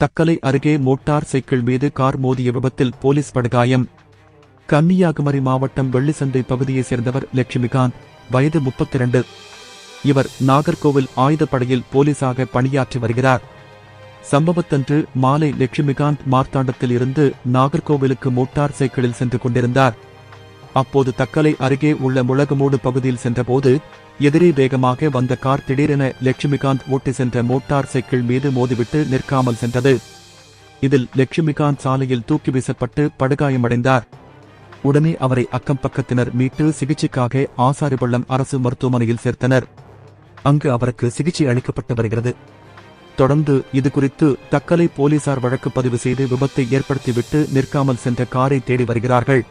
தக்கலை அருகே motor cycle மீது car மோதிய விபத்தில் போலீஸ் படுகாயம். கன்னியாகுமரி மாவட்டம் வெள்ளிசந்தை பகுதியைச் சேர்ந்தவர் லட்சுமிகாந்த் வயது 32 இவர் நாகர்கோவில் ஆயுதப்படையில் போலீசாக பணியாற்றி வருகிறார். சம்பவத்தன்று மாலை லட்சுமிகாந்த் மார்த்தாண்டத்தில் இருந்து நாகர்கோவிலுக்கு மோட்டார் சைக்கிளில் சென்று கொண்டிருந்தார். அப்போது தக்கலை அருகே உள்ள முழகமூடு பகுதியில் சென்றபோது எதிரே வேகமாக வந்த கார் திடீரென லட்சுமிகாந்த் ஓட்டி சென்ற மோட்டார் சைக்கிள் மீது மோதிவிட்டு நிற்காமல் சென்றது. இதில் லட்சுமிகாந்த் சாலையில் தூக்கி வீசப்பட்டு படுகாயமடைந்தார். உடனே அவரை அக்கம் பக்கத்தினர் மீட்டு சிகிச்சைக்காக ஆசாரிபள்ளம் அரசு மருத்துவமனையில் சேர்த்தனர். அங்கு அவருக்கு சிகிச்சை அளிக்கப்பட்டு வருகிறது. தொடர்ந்து இதுகுறித்து தக்கலை போலீசார் வழக்கு பதிவு செய்து விபத்தை ஏற்படுத்திவிட்டு நிற்காமல் சென்ற காரை தேடி வருகிறார்கள்.